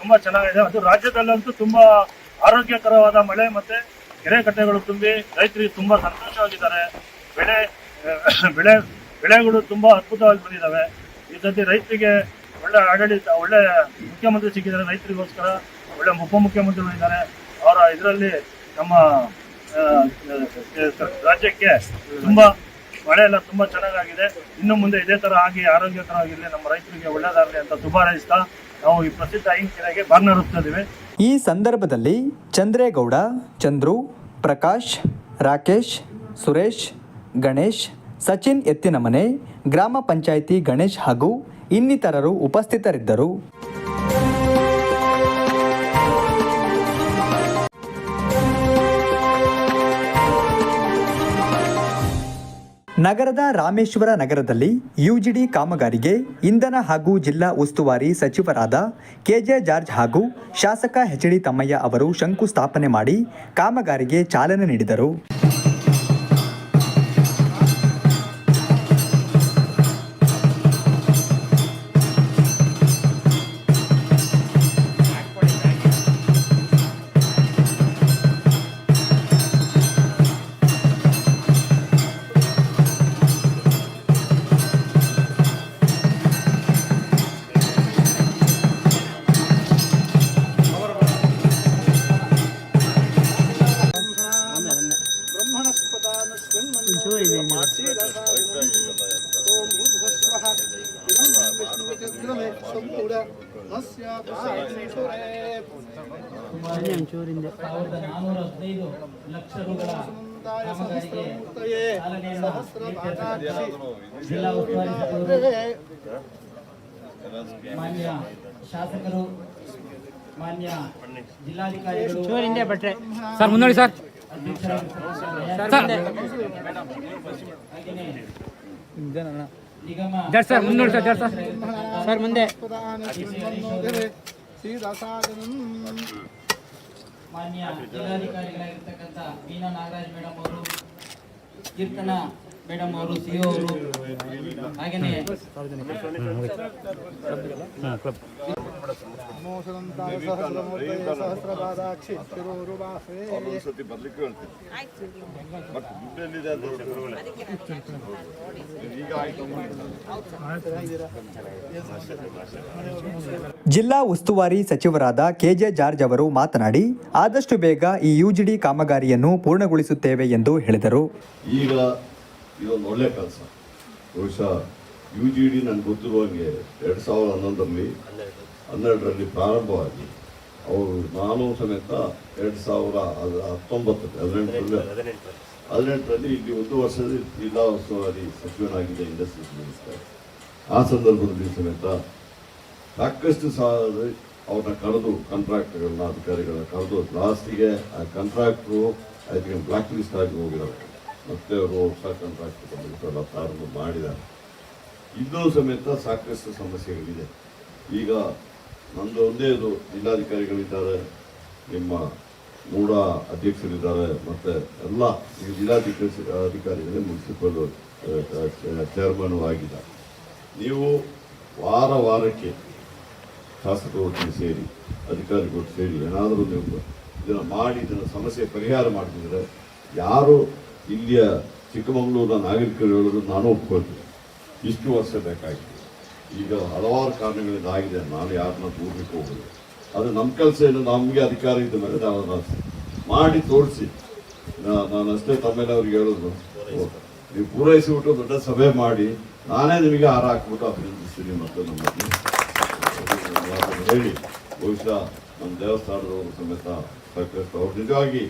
ತುಂಬಾ ಚೆನ್ನಾಗಿದೆ. ಅದು ರಾಜ್ಯದಲ್ಲಂತೂ ತುಂಬಾ ಆರೋಗ್ಯಕರವಾದ ಮಳೆ ಮತ್ತೆ ಕೆರೆ ಕಟ್ಟೆಗಳು ತುಂಬಿ ರೈತರಿಗೆ ತುಂಬಾ ಸಂತೋಷವಾಗಿದ್ದಾರೆ. ಬೆಳೆ ಬೆಳೆ, ಬೆಳೆಗಳು ತುಂಬಾ ಅದ್ಭುತವಾಗಿ ಬಂದಿದ್ದಾವೆ. ಈ ಸತಿ ರೈತರಿಗೆ ಒಳ್ಳೆ ಆಡಳಿತ, ಒಳ್ಳೆ ಮುಖ್ಯಮಂತ್ರಿ ಸಿಕ್ಕಿದ್ದಾರೆ ರೈತರಿಗೋಸ್ಕರ. ಒಳ್ಳೆ ಉಪಮುಖ್ಯಮಂತ್ರಿಗಳು ಇದ್ದಾರೆ ಅವರ ಇದರಲ್ಲಿ ನಮ್ಮ ರಾಜ್ಯಕ್ಕೆ ತುಂಬಾ ಮಳೆ ಎಲ್ಲ ತುಂಬ ಚೆನ್ನಾಗಾಗಿದೆ. ಇನ್ನು ಮುಂದೆ ಇದೇ ತರ ಆಗಿ ಆರೋಗ್ಯಕರವಾಗಿರಲಿ, ನಮ್ಮ ರೈತರಿಗೆ ಒಳ್ಳೆಯದಾಗಲಿ ಅಂತ ಶುಭ ಹಾರೈಸ್ತಾ ನಾವು ಈ ಪ್ರಸಿದ್ಧ ಐನ್ ಕೆರೆಗೆ ಈ ಸಂದರ್ಭದಲ್ಲಿ ಚಂದ್ರೇಗೌಡ, ಚಂದ್ರು, ಪ್ರಕಾಶ್, ರಾಕೇಶ್, ಸುರೇಶ್, ಗಣೇಶ್, ಸಚಿನ್ ಎತ್ತಿನಮನೆ, ಗ್ರಾಮ ಪಂಚಾಯಿತಿ ಗಣೇಶ್ ಹಾಗೂ ಇನ್ನಿತರರು ಉಪಸ್ಥಿತರಿದ್ದರು. ನಗರದ ರಾಮೇಶ್ವರ ನಗರದಲ್ಲಿ ಯುಜಿಡಿ ಕಾಮಗಾರಿಗೆ ಇಂಧನ ಹಾಗೂ ಜಿಲ್ಲಾ ಉಸ್ತುವಾರಿ ಸಚಿವರಾದ ಕೆಜೆ ಜಾರ್ಜ್ ಹಾಗೂ ಶಾಸಕ ಎಚ್ಡಿ ತಮ್ಮಯ್ಯ ಅವರು ಶಂಕುಸ್ಥಾಪನೆ ಮಾಡಿ ಕಾಮಗಾರಿಗೆ ಚಾಲನೆ ನೀಡಿದರು. ಸಾವಿರದ ಹದಿನೈದು ಲಕ್ಷ ಜಿಲ್ಲಾ ಉಸ್ತುವಾರಿ ಮಾನ್ಯ ಶಾಸಕರು ಮಾನ್ಯ ಜಿಲ್ಲಾಧಿಕಾರಿಗಳು ಸರ್. ಮುನ್ನಡಿ ಸರ್ ನಿಗಮ ಜಡ್ ಸರ್ ಮುನ್ನೋಡಿ ಸರ್ ಜಡ್ ಸರ್. ಸರ್ ಮುಂದೆ. ಮಾನ್ಯ ಜಿಲ್ಲಾಧಿಕಾರಿಗಳಾಗಿರ್ತಕ್ಕಂಥ ಮೀನಾ ನಾಗರಾಜ್ ಮೇಡಮ್ ಅವರು ಕೀರ್ತನ ಮೇಡಮ್ ಅವರು ಸಿ ಅವರು ಸತಿ ಬರ್ಲಿಕ್ಕೆ ಹೇಳ್ತೀನಿ ಅದು ಈಗ ಆಯ್ತು ಜಿಲ್ಲಾ ಉಸ್ತುವಾರಿ ಸಚಿವರಾದ ಕೆಜೆ ಜಾರ್ಜ್ ಅವರು ಮಾತನಾಡಿ, ಆದಷ್ಟು ಬೇಗ ಈ ಯುಜಿಡಿ ಕಾಮಗಾರಿಯನ್ನು ಪೂರ್ಣಗೊಳಿಸುತ್ತೇವೆ ಎಂದು ಹೇಳಿದರು. ಈಗ ಇದೊಂದು ಒಳ್ಳೆ ಕೆಲಸ. ಬಹುಶಃ ಯು ಜಿ ಡಿ ನನಗೆ ಗೊತ್ತಿರುವಂಗೆ ಎರಡು ಸಾವಿರದ ಹನ್ನೊಂದರಲ್ಲಿ ಹನ್ನೆರಡರಲ್ಲಿ ಪ್ರಾರಂಭವಾಗಿ ಅವರು ನಾನು ಸಮೇತ ಎರಡು ಸಾವಿರ ಹದ- ಹತ್ತೊಂಬತ್ತು ಹದಿನೆಂಟರಲ್ಲಿ ಹದಿನೆಂಟರಲ್ಲಿ ಇಲ್ಲಿ ಒಂದು ವರ್ಷದ ಜಿಲ್ಲಾ ಉಸ್ತುವಾರಿ ಸಚಿವನಾಗಿದ್ದ ಇಂಡಸ್ಟ್ರೀಸ್ ಮಿನಿಸ್ಟರ್. ಆ ಸಂದರ್ಭದಲ್ಲಿ ಸಮೇತ ಸಾಕಷ್ಟು ಸಾಲ ಅವ್ರನ್ನ ಕರೆದು ಕಾಂಟ್ರಾಕ್ಟ್ಗಳನ್ನ ಅಧಿಕಾರಿಗಳನ್ನ ಕರೆದು ಲಾಸ್ಟಿಗೆ ಆ ಕಾಂಟ್ರಾಕ್ಟ್ರು ಅದಕ್ಕೆ ಬ್ಲಾಕ್ ಲಿಸ್ಟ್ ಆಗಿ ಹೋಗಿದ್ದಾರೆ. ಮತ್ತೆ ಅವರು ಹೊಸ ಕಾಂಟ್ರಾಕ್ಟ್ ಬಂದಿರ್ತಾರಲ್ಲ ಪ್ರಾರಂಭ ಮಾಡಿದ್ದಾರೆ. ಇನ್ನೂ ಸಮೇತ ಸಾಕಷ್ಟು ಸಮಸ್ಯೆಗಳಿದೆ. ಈಗ ನಮ್ಮದು ಒಂದೇ ಇದು ಜಿಲ್ಲಾಧಿಕಾರಿಗಳಿದ್ದಾರೆ. ನಿಮ್ಮ ಮೂಡ ಅಧ್ಯಕ್ಷರಿದ್ದಾರೆ. ಮತ್ತೆ ಎಲ್ಲ ಈಗ ಜಿಲ್ಲಾಧಿಕಾರಿ, ಅಧಿಕಾರಿಗಳೇ ಮುನ್ಸಿಪಲ್ ಚೇರ್ಮನ್ ಆಗಿದ್ದಾರೆ. ನೀವು ವಾರ ವಾರಕ್ಕೆ ಶಾಸಕರು ಒಟ್ಟಿಗೆ ಸೇರಿ, ಅಧಿಕಾರಿಗಳು ಸೇರಿ ಏನಾದರೂ ನೀವು ಇದನ್ನು ಮಾಡಿ, ಇದನ್ನು ಸಮಸ್ಯೆ ಪರಿಹಾರ ಮಾಡ್ತಿದ್ರೆ ಯಾರು ಇಲ್ಲಿಯ ಚಿಕ್ಕಮಗಳೂರಿನ ನಾಗರಿಕರು ಹೇಳೋದು ನಾನು ಒಪ್ಕೊಳ್ತೀನಿ. ಇಷ್ಟು ವರ್ಷ ಬೇಕಾಗಿತ್ತು ಈಗ ಹಲವಾರು ಕಾರಣಗಳಿಂದ ಆಗಿದೆ ನಾನು ಯಾರನ್ನ ದೂರಲಿಕ್ಕೆ ಹೋಗೋದು ಅದು ನಮ್ಮ ಕೆಲಸ ಏನು ನಮಗೆ ಅಧಿಕಾರ ಇದ್ದ ಮೇಲೆ ನಾವು ಮಾಡಿ ತೋರಿಸಿ. ನಾನು ಅಷ್ಟೇ ತಮ್ಮೇಲೆ ಅವ್ರಿಗೆ ಹೇಳೋದು. ನೀವು ಪೂರೈಸಿಬಿಟ್ಟು ದೊಡ್ಡ ಸಭೆ ಮಾಡಿ. ನಾನೇ ನಿಮಗೆ ಹಾರ ಹಾಕ್ಬಿಟ್ಟು ಅಭಿನಂದಿಸ್ತೀನಿ ಮತ್ತು ನಮ್ಮಲ್ಲಿ. ಹೇಳಿ, ಬಹುಶಃ ನಮ್ಮ ದೇವಸ್ಥಾನದವರು ಸಮೇತ ಸಾಕಷ್ಟು. ಅವ್ರು ನಿಜವಾಗಿ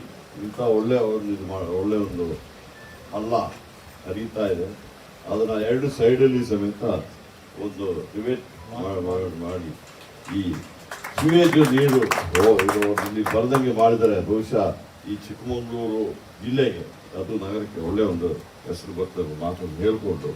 ಇಂಥ ಒಳ್ಳೆ ಇದು ಮಾಡಿ ಒಳ್ಳೆ ಒಂದು ಅಲ್ಲ ಹರಿತಾ ಇದೆ. ಅದನ್ನು ಎರಡು ಸೈಡಲ್ಲಿ ಸಮೇತ ಒಂದು ಡಿಬೇಟ್ ಮಾಡಿ. ಈ ಸಿವೇಜ್ ನೀರು ಇಲ್ಲಿ ಬರದಂಗೆ ಮಾಡಿದರೆ ಬಹುಶಃ ಈ ಚಿಕ್ಕಮಗಳೂರು ಜಿಲ್ಲೆಗೆ, ಅದು ನಗರಕ್ಕೆ ಒಳ್ಳೆಯ ಒಂದು ಹೆಸರು ಬರ್ತದೆ ಮಾತನ್ನು ಹೇಳ್ಕೊಂಡು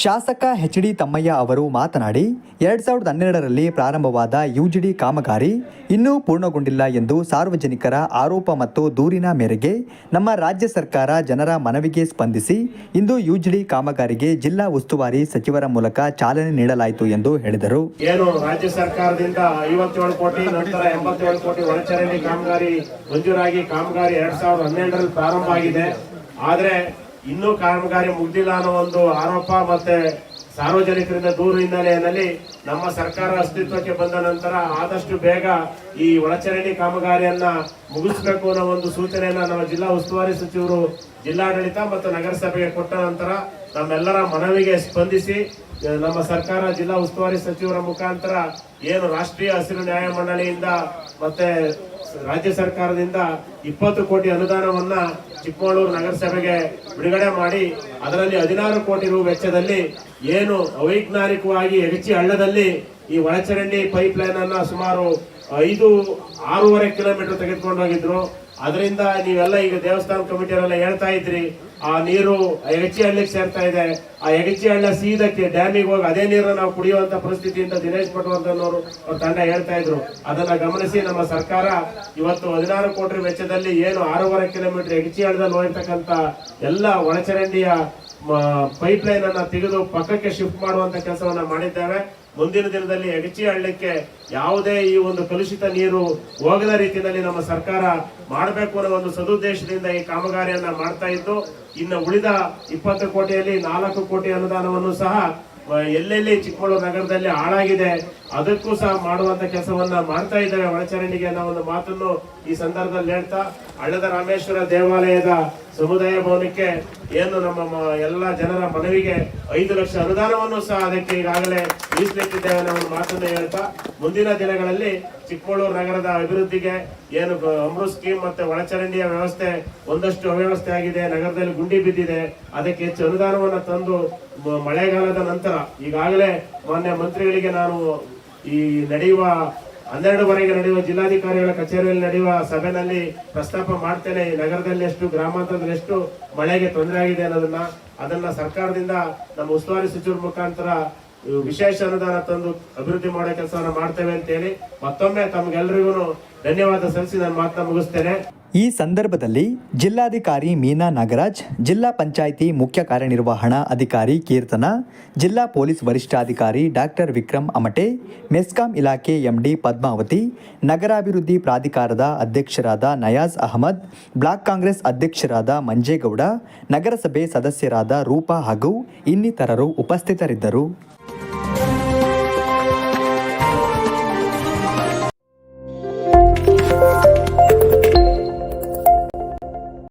ಶಾಸಕ ಎಚ್ ಡಿ ತಮ್ಮಯ್ಯ ಅವರು ಮಾತನಾಡಿ, ಎರಡ್ ಸಾವಿರದ ಹನ್ನೆರಡರಲ್ಲಿ ಪ್ರಾರಂಭವಾದ ಯುಜಿಡಿ ಕಾಮಗಾರಿ ಇನ್ನೂ ಪೂರ್ಣಗೊಂಡಿಲ್ಲ ಎಂದು ಸಾರ್ವಜನಿಕರ ಆರೋಪ ಮತ್ತು ದೂರಿನ ಮೇರೆಗೆ ನಮ್ಮ ರಾಜ್ಯ ಸರ್ಕಾರ ಜನರ ಮನವಿಗೆ ಸ್ಪಂದಿಸಿ ಇಂದು ಯುಜಿಡಿ ಕಾಮಗಾರಿಗೆ ಜಿಲ್ಲಾ ಉಸ್ತುವಾರಿ ಸಚಿವರ ಮೂಲಕ ಚಾಲನೆ ನೀಡಲಾಯಿತು ಎಂದು ಹೇಳಿದರು. ಏನು, ರಾಜ್ಯ ಸರ್ಕಾರದಿಂದ ಐವತ್ತೇಳು ಕೋಟಿ, ನಂತರ ಎಂಬತ್ತೇಳು ಕೋಟಿ ಒಳಚರಂಡಿ ಕಾಮಗಾರಿ ಮಂಜೂರಾಗಿ ಕಾಮಗಾರಿ ಎರಡ್ ಸಾವಿರದ ಹನ್ನೆರಡರಲ್ಲಿ ಆದ್ರೆ ಇನ್ನೂ ಕಾಮಗಾರಿ ಮುಗ್ದಿಲ್ಲ ಅನ್ನೋ ಒಂದು ಆರೋಪ ಮತ್ತೆ ಸಾರ್ವಜನಿಕರಿಂದ ದೂರು ಹಿನ್ನೆಲೆಯಲ್ಲಿ ನಮ್ಮ ಸರ್ಕಾರ ಅಸ್ತಿತ್ವಕ್ಕೆ ಬಂದ ನಂತರ ಆದಷ್ಟು ಬೇಗ ಈ ಒಳಚರಂಡಿ ಕಾಮಗಾರಿಯನ್ನ ಮುಗಿಸ್ಬೇಕು ಅನ್ನೋ ಒಂದು ಸೂಚನೆಯನ್ನ ನಮ್ಮ ಜಿಲ್ಲಾ ಉಸ್ತುವಾರಿ ಸಚಿವರು ಜಿಲ್ಲಾಡಳಿತ ಮತ್ತು ನಗರಸಭೆಗೆ ಕೊಟ್ಟ ನಂತರ ನಮ್ಮೆಲ್ಲರ ಮನವಿಗೆ ಸ್ಪಂದಿಸಿ ನಮ್ಮ ಸರ್ಕಾರ ಜಿಲ್ಲಾ ಉಸ್ತುವಾರಿ ಸಚಿವರ ಮುಖಾಂತರ ಏನು ರಾಷ್ಟ್ರೀಯ ಹಸಿರು ನ್ಯಾಯಮಂಡಳಿಯಿಂದ ಮತ್ತೆ ರಾಜ್ಯ ಸರ್ಕಾರದಿಂದ ಇಪ್ಪತ್ತು ಕೋಟಿ ಅನುದಾನವನ್ನ ಚಿಕ್ಕಮಗಳೂರು ನಗರಸಭೆಗೆ ಬಿಡುಗಡೆ ಮಾಡಿ ಅದರಲ್ಲಿ ಹದಿನಾರು ಕೋಟಿ ರು ವೆಚ್ಚದಲ್ಲಿ ಏನು ಅವೈಜ್ಞಾನಿಕವಾಗಿ ಎಗಚಿ ಹಳ್ಳದಲ್ಲಿ ಈ ಒಳಚರಂಡಿ ಪೈಪ್ ಲೈನ್ ಅನ್ನ ಸುಮಾರು ಐದು ಆರೂವರೆ ಕಿಲೋಮೀಟರ್ ತೆಗೆದುಕೊಂಡು ಹೋಗಿದ್ರು. ಅದರಿಂದ ನೀವೆಲ್ಲ ಈಗ ದೇವಸ್ಥಾನ ಕಮಿಟಿಯವರೆಲ್ಲ ಹೇಳ್ತಾ ಇದ್ರಿ ಆ ನೀರು ಎಗಚಿ ಹಳ್ಳಿಗೆ ಸೇರ್ತಾ ಇದೆ. ಆ ಎಗಚಿ ಹಳ್ಳ ಸೀದಕ್ಕೆ ಡ್ಯಾಮಿಗೆ ಹೋಗಿ ಅದೇ ನೀರನ್ನು ನಾವು ಕುಡಿಯುವಂತ ಪರಿಸ್ಥಿತಿಯಿಂದ ದಿನೇಶ್ ಪಟವರ್ಧನವರು ಅವ್ರ ತಂಡ ಹೇಳ್ತಾ ಇದ್ರು. ಅದನ್ನ ಗಮನಿಸಿ ನಮ್ಮ ಸರ್ಕಾರ ಇವತ್ತು ಹದಿನಾರು ಕೋಟಿ ವೆಚ್ಚದಲ್ಲಿ ಏನು ಆರೂವರೆ ಕಿಲೋಮೀಟರ್ ಎಗಚಿ ಹಳ್ಳದಲ್ಲಿ ಹೋಗಿರ್ತಕ್ಕಂತ ಎಲ್ಲ ಒಳಚರಂಡಿಯ ಪೈಪ್ ಲೈನ್ ಅನ್ನ ತೆಗೆದು ಪಕ್ಕಕ್ಕೆ ಶಿಫ್ಟ್ ಮಾಡುವಂತ ಕೆಲಸವನ್ನ ಮಾಡಿದ್ದೇವೆ. ಮುಂದಿನ ದಿನದಲ್ಲಿ ಎಗಚಿ ಹಳ್ಳಕ್ಕೆ ಯಾವುದೇ ಈ ಒಂದು ಕಲುಷಿತ ನೀರು ಹೋಗದ ರೀತಿಯಲ್ಲಿ ನಮ್ಮ ಸರ್ಕಾರ ಮಾಡಬೇಕು ಅನ್ನೋ ಒಂದು ಸದುದ್ದೇಶದಿಂದ ಈ ಕಾಮಗಾರಿಯನ್ನ ಮಾಡ್ತಾ ಇದ್ದು ಇನ್ನು ಉಳಿದ ಇಪ್ಪತ್ತು ಕೋಟಿಯಲ್ಲಿ ನಾಲ್ಕು ಕೋಟಿ ಅನುದಾನವನ್ನು ಸಹ ಎಲ್ಲೆಲ್ಲಿ ಚಿಕ್ಕಮಗಳೂರು ನಗರದಲ್ಲಿ ಹಾಳಾಗಿದೆ, ಅದಕ್ಕೂ ಸಹ ಮಾಡುವಂತ ಕೆಲಸವನ್ನ ಮಾಡ್ತಾ ಇದ್ದಾರೆ ಒಳಚರಂಡಿಗೆ ಅನ್ನೋ ಒಂದು ಮಾತನ್ನು ಈ ಸಂದರ್ಭದಲ್ಲಿ ಹೇಳ್ತಾ, ಹಳ್ಳದ ರಾಮೇಶ್ವರ ದೇವಾಲಯದ ಸಮುದಾಯ ಭವನಕ್ಕೆ ಏನು ನಮ್ಮ ಎಲ್ಲ ಜನರ ಮನವಿಗೆ ಐದು ಲಕ್ಷ ಅನುದಾನವನ್ನು ಸಹ ಅದಕ್ಕೆ ಈಗಾಗಲೇ ಮೀಸಲಿಟ್ಟಿದ್ದೇವೆ ಅನ್ನೋ ಮಾತನ್ನು ಹೇಳ್ತಾ, ಮುಂದಿನ ದಿನಗಳಲ್ಲಿ ಚಿಕ್ಕಮಗಳೂರು ನಗರದ ಅಭಿವೃದ್ಧಿಗೆ ಏನು ಅಮೃತ್ ಸ್ಕೀಮ್ ಮತ್ತೆ ಒಳಚರಂಡಿಯ ವ್ಯವಸ್ಥೆ ಒಂದಷ್ಟು ಅವ್ಯವಸ್ಥೆ ಆಗಿದೆ, ನಗರದಲ್ಲಿ ಗುಂಡಿ ಬಿದ್ದಿದೆ, ಅದಕ್ಕೆ ಹೆಚ್ಚು ಅನುದಾನವನ್ನು ತಂದು ಮಳೆಗಾಲದ ನಂತರ ಈಗಾಗಲೇ ಮಾನ್ಯ ಮಂತ್ರಿಗಳಿಗೆ ನಾನು ಈ ನಡೆಯುವ ಹನ್ನೆರಡುವರೆಗೆ ನಡೆಯುವ ಜಿಲ್ಲಾಧಿಕಾರಿಗಳ ಕಚೇರಿಯಲ್ಲಿ ನಡೆಯುವ ಸಭೆಯಲ್ಲಿ ಪ್ರಸ್ತಾಪ ಮಾಡ್ತೇನೆ. ಈ ನಗರದಲ್ಲಿ ಎಷ್ಟು ಗ್ರಾಮಾಂತರದಲ್ಲಿ ಎಷ್ಟು ಮಳೆಗೆ ತೊಂದರೆ ಆಗಿದೆ ಅನ್ನೋದನ್ನ ಅದನ್ನ ಸರ್ಕಾರದಿಂದ ನಮ್ಮ ಉಸ್ತುವಾರಿ ಸಚಿವರ ಮುಖಾಂತರ ವಿಶೇಷ ಅನುದಾನ ತಂದು ಅಭಿವೃದ್ಧಿ ಮಾಡೋ ಕೆಲಸವನ್ನು ಮಾಡ್ತೇವೆ ಅಂತ ಹೇಳಿ ಮತ್ತೊಮ್ಮೆ ತಮ್ಗೆಲ್ರಿಗೂ ಧನ್ಯವಾದ ಸಲ್ಲಿಸಿ ನಾನು ಮಾತನ್ನ ಮುಗಿಸ್ತೇನೆ. ಈ ಸಂದರ್ಭದಲ್ಲಿ ಜಿಲ್ಲಾಧಿಕಾರಿ ಮೀನಾ ನಾಗರಾಜ್, ಜಿಲ್ಲಾ ಪಂಚಾಯಿತಿ ಮುಖ್ಯ ಕಾರ್ಯನಿರ್ವಹಣಾ ಅಧಿಕಾರಿ ಕೀರ್ತನ, ಜಿಲ್ಲಾ ಪೊಲೀಸ್ ವರಿಷ್ಠಾಧಿಕಾರಿ ಡಾಕ್ಟರ್ ವಿಕ್ರಮ್ ಅಮಟೆ, ಮೆಸ್ಕಾಂ ಇಲಾಖೆ ಎಂಡಿ ಪದ್ಮಾವತಿ, ನಗರಾಭಿವೃದ್ಧಿ ಪ್ರಾಧಿಕಾರದ ಅಧ್ಯಕ್ಷರಾದ ನಯಾಜ್ ಅಹಮದ್, ಬ್ಲಾಕ್ ಕಾಂಗ್ರೆಸ್ ಅಧ್ಯಕ್ಷರಾದ ಮಂಜೇಗೌಡ, ನಗರಸಭೆ ಸದಸ್ಯರಾದ ರೂಪಾ ಹಾಗೂ ಇನ್ನಿತರರು ಉಪಸ್ಥಿತರಿದ್ದರು.